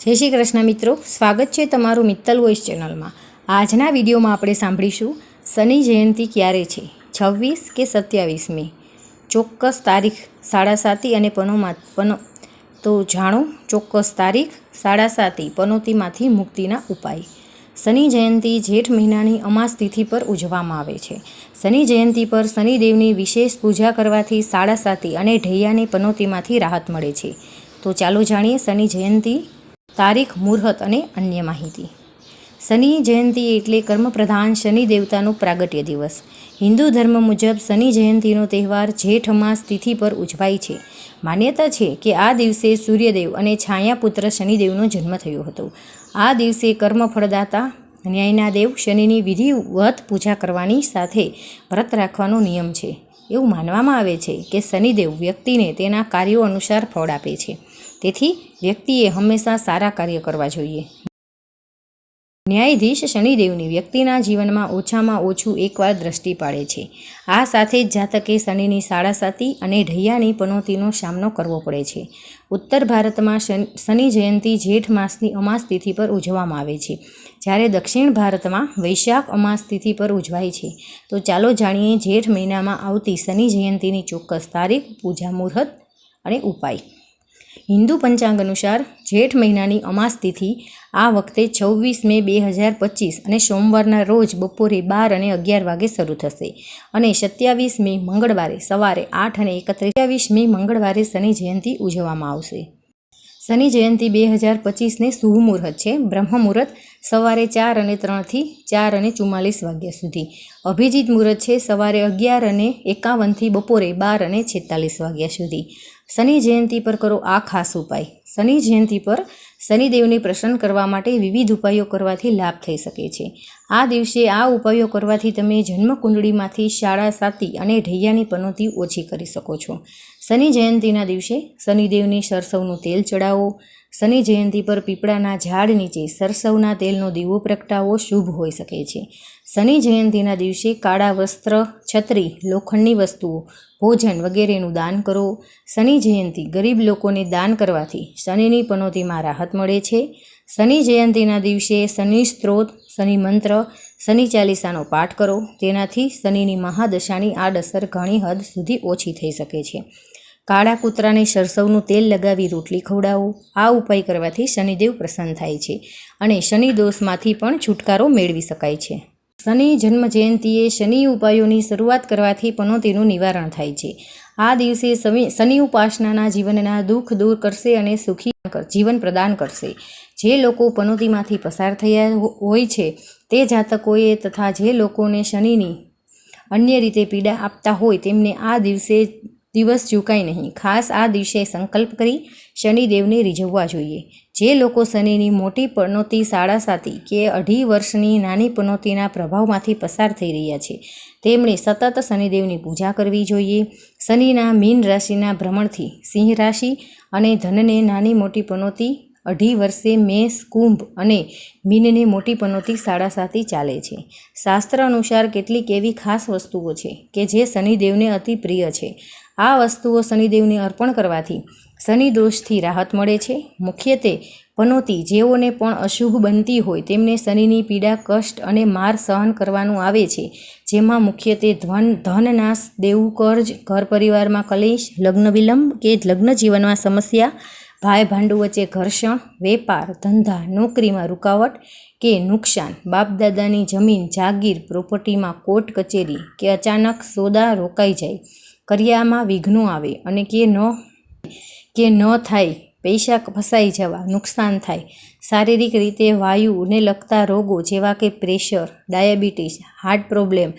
જય શ્રી કૃષ્ણ મિત્રો, સ્વાગત છે તમારું મિત્તલ વોઇસ ચેનલમાં. આજના વિડીયોમાં આપણે સાંભળીશું, શનિ જયંતિ ક્યારે છે? છવ્વીસ કે સત્યાવીસ મે? ચોક્કસ તારીખ સાડા સાતી અને પનોમાં પનો, તો જાણો, ચોક્કસ તારીખ સાડા સાતી, પનોતીમાંથી મુક્તિના ઉપાય. શનિ જયંતિ જેઠ મહિનાની અમાસ તિથિ પર ઉજવવામાં આવે છે. શનિ જયંતિ પર શનિદેવની વિશેષ પૂજા કરવાથી સાડા સાતી અને ઢૈયાની પનોતીમાંથી રાહત મળે છે. તો ચાલો જાણીએ, શનિ જયંતિ તારીખ, મુહૂર્ત અને અન્ય માહિતી. શનિ જયંતિ એટલે કર્મપ્રધાન શનિ દેવતાનો પ્રાગટ્ય દિવસ. હિન્દુ ધર્મ મુજબ શનિ જયંતિનો તહેવાર જેઠ માસ તિથિ પર ઉજવાય છે. માન્યતા છે કે આ દિવસે સૂર્યદેવ અને છાયાપુત્ર શનિદેવનો જન્મ થયો હતો. આ દિવસે કર્મફળદાતા ન્યાયના દેવ શનિની વિધિવત પૂજા કરવાની સાથે વ્રત રાખવાનો નિયમ છે. એવું માનવામાં આવે છે કે શનિદેવ વ્યક્તિને તેના કાર્યો અનુસાર ફળ આપે છે. તેથી વ્યક્તિએ હંમેશા સારા કાર્ય કરવા જોઈએ. ન્યાયાધીશ શનિદેવની વ્યક્તિના જીવનમાં ઓછામાં ઓછું એકવાર દ્રષ્ટિ પાડે છે. આ સાથે જ જાતકે શનિની સાડાસાતી અને ઢૈયાની પનોતીનો સામનો કરવો પડે છે. ઉત્તર ભારતમાં શન- જયંતિ જેઠ માસની અમાસ તિથિ પર ઉજવવામાં આવે છે. જ્યારે દક્ષિણ ભારતમાં વૈશાખ અમાસ તિથિ પર ઉજવાય છે. તો ચાલો જાણીએ જેઠ મહિનામાં આવતી શનિ જયંતિની ચોક્કસ તારીખ, પૂજા મુહૂર્ત અને ઉપાય. હિન્દુ પંચાંગ અનુસાર જેઠ મહિનાની અમાસ તિથિ આ વખતે છવ્વીસ મે બે હજાર પચીસ અને સોમવારના રોજ બપોરે બાર અને અગિયાર વાગે શરૂ થશે. અને સત્યાવીસ મે મંગળવારે સવારે આઠ અને એકત્રીસ મે મંગળવારે શનિ જયંતિ ઉજવવામાં આવશે. શનિ જયંતિ બે હજાર પચીસને શુભ મુહૂર્ત છે. બ્રહ્મ મુહૂર્ત સવારે ચાર અને ત્રણથી ચાર અને ચુમ્માલીસ વાગ્યા સુધી. અભિજીત મુહૂર્ત છે સવારે અગિયાર અને એકાવનથી બપોરે બાર અને છેતાલીસ વાગ્યા સુધી. શનિ જયંતિ પર કરો આ ખાસ ઉપાય. શનિ જયંતિ પર શનિદેવને પ્રસન્ન કરવા માટે વિવિધ ઉપાયો કરવાથી લાભ થઈ શકે છે. આ દિવસે આ ઉપાયો કરવાથી તમે જન્મકુંડળીમાંથી શાળા સાતી અને ઢૈયાની પનોતી ઓછી કરી શકો છો. શનિ જયંતિના દિવસે શનિદેવની સરસવનું તેલ ચડાવો. શનિ જયંતિ પર પીપળાના ઝાડ નીચે સરસવના તેલનો દીવો પ્રગટાવવો શુભ હોઈ શકે છે. શનિ જયંતિના દિવસે કાળા વસ્ત્ર, છત્રી, લોખંડની વસ્તુઓ, ભોજન વગેરેનું દાન કરો. શનિ જયંતિ ગરીબ લોકોને દાન કરવાથી શનિની પનોતીમાં રાહત મળે છે. શનિ જયંતિના દિવસે શનિ સ્ત્રોત, શનિ મંત્ર, શનિ ચાલીસાનો પાઠ કરો. તેનાથી શનિની મહાદશાની આડઅસર ઘણી હદ સુધી ઓછી થઈ શકે છે. કાળા કૂતરાને સરસવનું તેલ લગાવી રોટલી ખવડાવો. આ ઉપાય કરવાથી શનિદેવ પ્રસન્ન થાય છે અને શનિ દોષમાંથી પણ છુટકારો મેળવી શકાય છે. શનિ જન્મ જયંતિએ શનિ ઉપાયોની શરૂઆત કરવાથી પનોતીનું નિવારણ થાય છે. આ દિવસે શનિ- ઉપાસનાના જીવનના દુઃખ દૂર કરશે અને સુખી જીવન પ્રદાન કરશે. જે લોકો પનોતીમાંથી પસાર થયા હોય છે, તે જાતકોએ તથા જે લોકોને શનિની અન્ય રીતે પીડા આપતા હોય તેમને આ દિવસે દિવસ ચૂકાય નહીં. ખાસ આ દિવસે સંકલ્પ કરી શનિદેવને રીઝવવા જોઈએ. જે લોકો શનિની મોટી પનોતી સાડા સાતી કે અઢી વર્ષની નાની પનોતીના પ્રભાવમાંથી પસાર થઈ રહ્યા છે, તેમણે સતત શનિદેવની પૂજા કરવી જોઈએ. શનિના મીન રાશિના ભ્રમણથી સિંહ રાશિ અને ધનને નાની મોટી પનોતી, અઢી વર્ષે મેષ, કુંભ અને મીનને મોટી પનોતી સાડા સાતી ચાલે છે. શાસ્ત્ર અનુસાર કેટલીક એવી ખાસ વસ્તુઓ છે કે જે શનિદેવને અતિ પ્રિય છે. આ વસ્તુઓ શનિદેવને અર્પણ કરવાથી શનિ દોષથી રાહત મળે છે. મુખ્યત્વે પનોતી જેઓને પણ અશુભ બનતી હોય તેમને શનિની પીડા, કષ્ટ અને માર સહન કરવાનું આવે છે. જેમાં મુખ્યત્વે ધન, ધનનાશ દેવું કર્જ ઘર પરિવારમાં કલેશ લગ્ન વિલંબ કે લગ્ન જીવનમાં સમસ્યા ભાઈ ભાંડુ વચ્ચે ઘર્ષણ, વેપાર, ધંધા, નોકરીમાં રૂકાવટ કે નુકસાન, બાપદાદાની જમીન, જાગીર, પ્રોપર્ટીમાં કોર્ટ કચેરી કે અચાનક સોદા રોકાઈ જાય. કર્યામાં વિઘ્નો આવે અને કે ન કે ન થાય, પૈસા ફસાઈ જવા, નુકસાન થાય. શારીરિક રીતે વાયુને લગતા રોગો જેવા કે pressure, diabetes, heart problem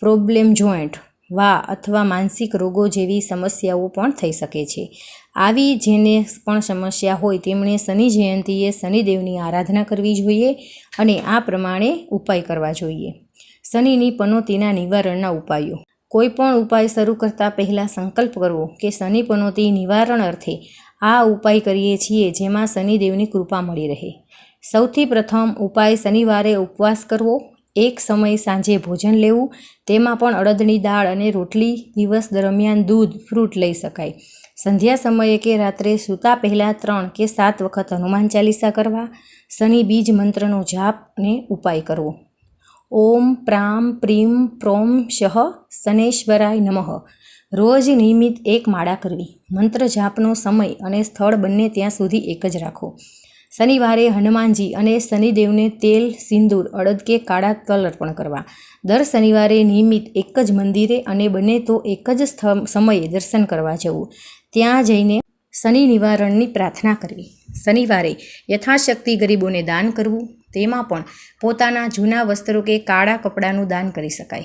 problem joint, વા અથવા માનસિક રોગો જેવી સમસ્યાઓ પણ થઈ શકે છે. આવી જેને પણ સમસ્યા હોય તેમણે શનિ જયંતીએ શનિદેવની આરાધના કરવી જોઈએ અને આ પ્રમાણે ઉપાય કરવા જોઈએ. શનિની પનોતીના નિવારણના ઉપાયો. કોઈ પણ ઉપાય શરૂ કરતાં પહેલાં સંકલ્પ કરવો કે શનિ પનોતી નિવારણ અર્થે આ ઉપાય કરીએ છીએ જેમાં શનિદેવની કૃપા મળી રહે. સૌથી પ્રથમ ઉપાય શનિવારે ઉપવાસ કરવો, એક સમય સાંજે ભોજન લેવું, તેમાં પણ અડદની દાળ અને રોટલી દિવસ દરમિયાન દૂધ, ફ્રૂટ લઈ શકાય. સંધ્યા સમયે કે રાત્રે સૂતા પહેલાં ત્રણ કે સાત વખત હનુમાન ચાલીસા કરવા, શનિ બીજ મંત્રનો જાપ અને ઉપાય કરવો. ઓમ પ્રામ પ્રીમ પ્રોમ શહ શનેશ્વરાય નમઃ રોજ નિયમિત એક માળા કરવી. મંત્ર જાપનો સમય અને સ્થળ બંને ત્યાં સુધી એક જ રાખો. શનિવારે હનુમાનજી અને શનિદેવને તેલ, સિંદૂર અડદ કે કાળા તલ અર્પણ કરવા. દર શનિવારે નિયમિત એક જ મંદિરે અને બને તો એક જ સ્થ- સમયે દર્શન કરવા જવું. ત્યાં જઈને શનિ નિવારણની પ્રાર્થના કરવી. શનિવારે યથાશક્તિ ગરીબોને દાન કરવું, તેમાં પણ પોતાના જૂના વસ્ત્રો કે કાળા કપડાનું દાન કરી શકાય.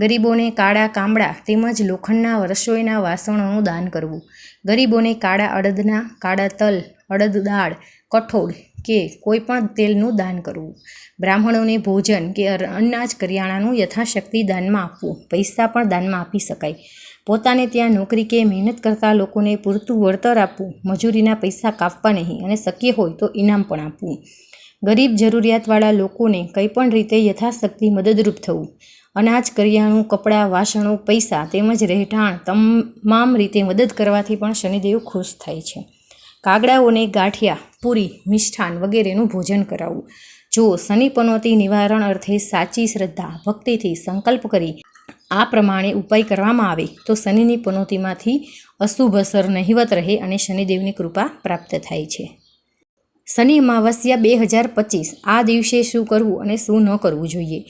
ગરીબોને કાળા કામડા તેમજ લોખંડના રસોઈના વાસણોનું દાન કરવું. ગરીબોને કાળા અડદના, કાળા તલ, અડદ દાળ, કઠોળ કે કોઈપણ તેલનું દાન કરવું. બ્રાહ્મણોને ભોજન કે અનાજ કરિયાણાનું યથાશક્તિ દાનમાં આપવું. પૈસા પણ દાનમાં આપી શકાય. પોતાને ત્યાં નોકરી કે મહેનત કરતા લોકોને પૂરતું વળતર આપવું, મજૂરીના પૈસા કાપવા નહીં અને શક્ય હોય તો ઇનામ પણ આપવું. ગરીબ જરૂરિયાતવાળા લોકોને કંઈ પણ રીતે યથાશક્તિ મદદરૂપ થવું. અનાજ, કરિયાણું, કપડાં, વાસણો, પૈસા તેમજ રહેઠાણ તમામ રીતે મદદ કરવાથી પણ શનિદેવ ખુશ થાય છે. કાગડાઓને ગાંઠિયા, પૂરી, મિષ્ઠાન વગેરેનું ભોજન કરાવવું. જો શનિ પનોતી નિવારણ અર્થે સાચી શ્રદ્ધા, ભક્તિથી સંકલ્પ કરી આ પ્રમાણે ઉપાય કરવામાં આવે તો શનિની પનોતીમાંથી અશુભ અસર નહિવત રહે અને શનિદેવની કૃપા પ્રાપ્ત થાય છે. શનિ અમાવસ્યા બે હજાર પચીસ. આ દિવસે શું કરવું અને શું ન કરવું જોઈએ?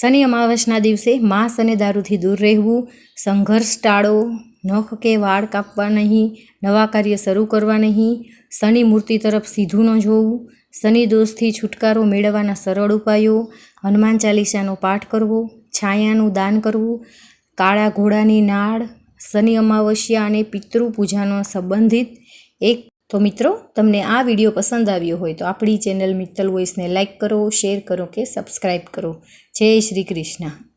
શનિ અમાવસના દિવસે માંસ અને દારૂથી દૂર રહેવું, સંઘર્ષ ટાળો, નખ કે વાળ કાપવા નહીં, નવા કાર્ય શરૂ કરવા નહીં, શનિ મૂર્તિ તરફ સીધું ન જોવું, શનિ દોષથી છુટકારો મેળવવાના સરળ ઉપાયો, હનુમાન ચાલીસાનો પાઠ કરવો છાયાનું દાન કરવું, કાળા ઘોડાની નાળ, શનિ અમાવસ્યા અને પિતૃ પૂજાનો સંબંધિત એક તો મિત્રો, તમને આ વીડિયો પસંદ આવ્યો હોય તો આપણી ચેનલ મિત્તલ વોઇસને લાઇક કરો, શેર કરો કે સબસ્ક્રાઈબ કરો. જય શ્રી કૃષ્ણ.